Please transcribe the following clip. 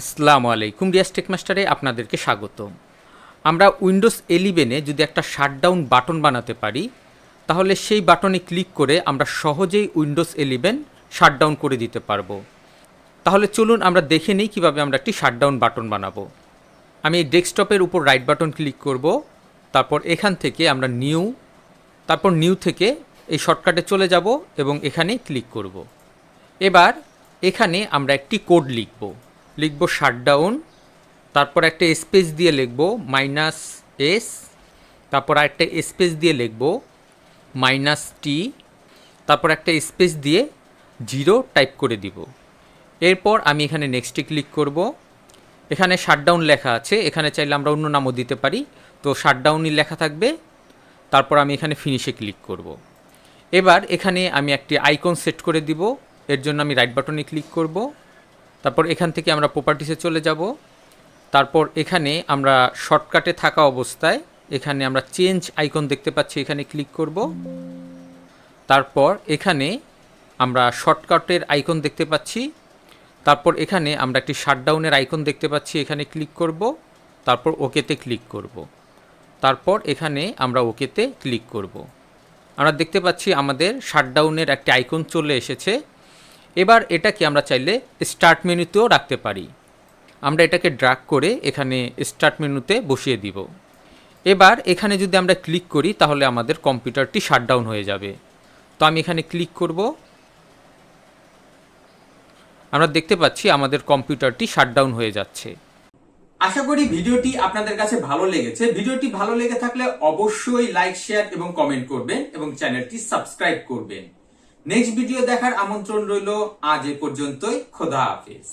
আসসালামু আলাইকুম রিয়াজ টেকমাস্টারে আপনাদেরকে স্বাগত আমরা উইন্ডোজ এলিভেনে যদি একটা শাটডাউন বাটন বানাতে পারি, তাহলে সেই বাটনে ক্লিক করে আমরা সহজেই উইন্ডোজ এলিভেন শাটডাউন করে দিতে পারব। তাহলে চলুন আমরা দেখে নিই কীভাবে আমরা একটি শাটডাউন বাটন বানাবো। আমি ডেস্কটপের উপর রাইট বাটন ক্লিক করব, তারপর এখান থেকে আমরা নিউ, তারপর নিউ থেকে এই শর্টকাটে চলে যাব এবং এখানে ক্লিক করব। এবার এখানে আমরা একটি কোড লিখব। লিখব শাটডাউন, তারপর একটা স্পেস দিয়ে লিখব মাইনাস এস, তারপর একটা স্পেস দিয়ে লিখব মাইনাস টি, তারপর একটা স্পেস দিয়ে জিরো টাইপ করে দিব। এরপর আমি এখানে নেক্সটে ক্লিক করব। এখানে শাটডাউন লেখা আছে, এখানে চাইলে আমরা অন্য নামও দিতে পারি। তো শাটডাউনই লেখা থাকবে, তারপর আমি এখানে ফিনিশে ক্লিক করব। এবার এখানে আমি একটি আইকন সেট করে দিব, এর জন্য আমি রাইট বাটনে ক্লিক করব। তারপর এখান থেকে আমরা প্রপার্টিসে চলে যাব। তারপর এখানে আমরা শর্টকাটে থাকা অবস্থায় এখানে আমরা চেঞ্জ আইকন দেখতে পাচ্ছি, এখানে ক্লিক করব। তারপর এখানে আমরা শর্টকাটের আইকন দেখতে পাচ্ছি। তারপর এখানে আমরা একটি শাটডাউনের আইকন দেখতে পাচ্ছি, এখানে ক্লিক করব। তারপর ওকেতে ক্লিক করব। তারপর এখানে আমরা ওকেতে ক্লিক করব। আমরা দেখতে পাচ্ছি আমাদের শাটডাউনের একটি আইকন চলে এসেছে। এবার এটাকে আমরা চাইলে স্টার্ট মেনুতেও রাখতে পারি। আমরা এটাকে ড্রাগ করে এখানে স্টার্ট মেনুতে বসিয়ে দিব। এবার এখানে যদি আমরা ক্লিক করি, তাহলে আমাদের কম্পিউটারটি শাটডাউন হয়ে যাবে। তো আমি এখানে ক্লিক করব। আমরা দেখতে পাচ্ছি আমাদের কম্পিউটারটি শাটডাউন হয়ে যাচ্ছে। আশা করি ভিডিওটি আপনাদের কাছে ভালো লেগেছে। ভিডিওটি ভালো লেগে থাকলে অবশ্যই লাইক শেয়ার এবং কমেন্ট করবেন এবং চ্যানেলটি সাবস্ক্রাইব করবেন। নেক্সট ভিডিও দেখার আমন্ত্রণ রইল আজ এ পর্যন্তই খোদা হাফেজ।